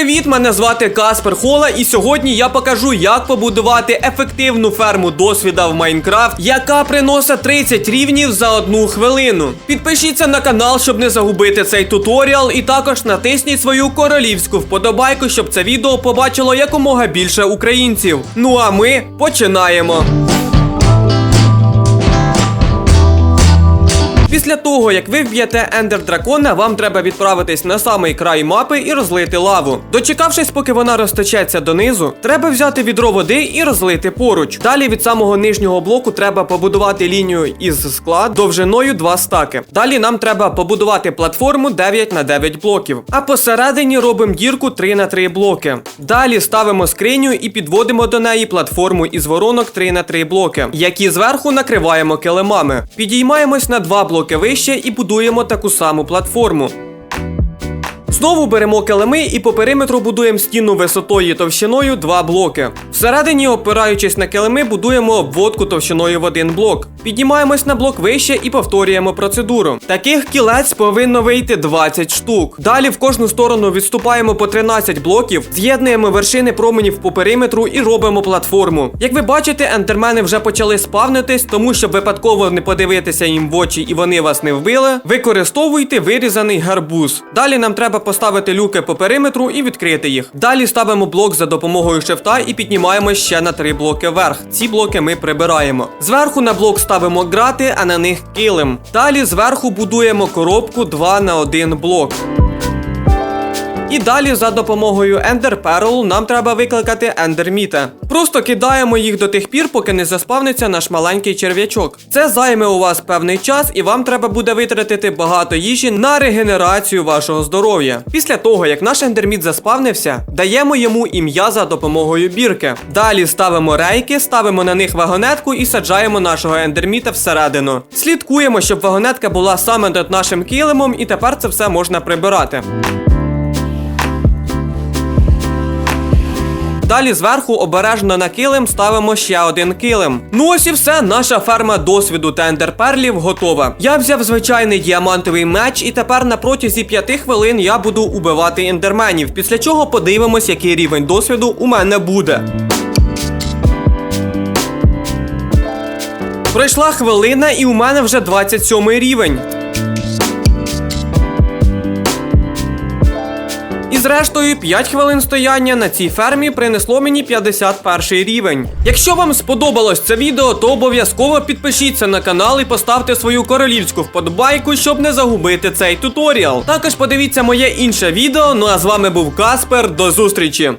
Привіт, мене звати Каспер Хола, і сьогодні я покажу, як побудувати ефективну ферму досвіда в Майнкрафт, яка приносить 30 рівнів за одну хвилину. Підпишіться на канал, щоб не загубити цей туторіал, і також натисніть свою королівську вподобайку, щоб це відео побачило якомога більше українців. Ну а ми починаємо. Після того, як ви вб'єте ендер дракона, вам треба відправитись на самий край мапи і розлити лаву. Дочекавшись, поки вона розтечеться донизу, треба взяти відро води і розлити поруч. Далі від самого нижнього блоку треба побудувати лінію із скла довжиною 2 стаки. Далі нам треба побудувати платформу 9 на 9 блоків. А посередині робимо дірку 3 на 3 блоки. Далі ставимо скриню і підводимо до неї платформу із воронок 3 на 3 блоки, які зверху накриваємо килимами. Підіймаємось на 2 блоки вище і будуємо таку саму платформу. Знову беремо килими і по периметру будуємо стіну висотою і товщиною 2 блоки. Всередині, опираючись на килими, будуємо обводку товщиною в один блок. Піднімаємось на блок вище і повторюємо процедуру. Таких кілець повинно вийти 20 штук. Далі в кожну сторону відступаємо по 13 блоків, з'єднуємо вершини променів по периметру і робимо платформу. Як ви бачите, ендермени вже почали спавнитись, тому щоб випадково не подивитися їм в очі і вони вас не вбили. Використовуйте вирізаний гарбуз. Далі нам треба поставити люки по периметру і відкрити їх. Далі ставимо блок за допомогою шифта і піднімаємо ще на 3 блоки вверх. Ці блоки ми прибираємо. Зверху на блок ставимо грати, а на них килим. Далі зверху будуємо коробку 2 на 1 блок. І далі за допомогою Ender Pearl нам треба викликати Ендерміта. Просто кидаємо їх до тих пір, поки не заспавниться наш маленький черв'ячок. Це займе у вас певний час, і вам треба буде витратити багато їжі на регенерацію вашого здоров'я. Після того, як наш ендерміт заспавнився, даємо йому ім'я за допомогою бірки. Далі ставимо рейки, ставимо на них вагонетку і саджаємо нашого ендерміта всередину. Слідкуємо, щоб вагонетка була саме над нашим килимом, і тепер це все можна прибирати. Далі зверху обережно на килим ставимо ще один килим. Ну ось і все, наша ферма досвіду та ендерперлів готова. Я взяв звичайний діамантовий меч, і тепер на протязі 5 хвилин я буду убивати ендерменів. Після чого подивимось, який рівень досвіду у мене буде. Пройшла хвилина, і у мене вже 27 рівень. І зрештою, 5 хвилин стояння на цій фермі принесло мені 51 рівень. Якщо вам сподобалось це відео, то обов'язково підпишіться на канал і поставте свою королівську вподобайку, щоб не загубити цей туторіал. Також подивіться моє інше відео. Ну а з вами був Каспер. До зустрічі!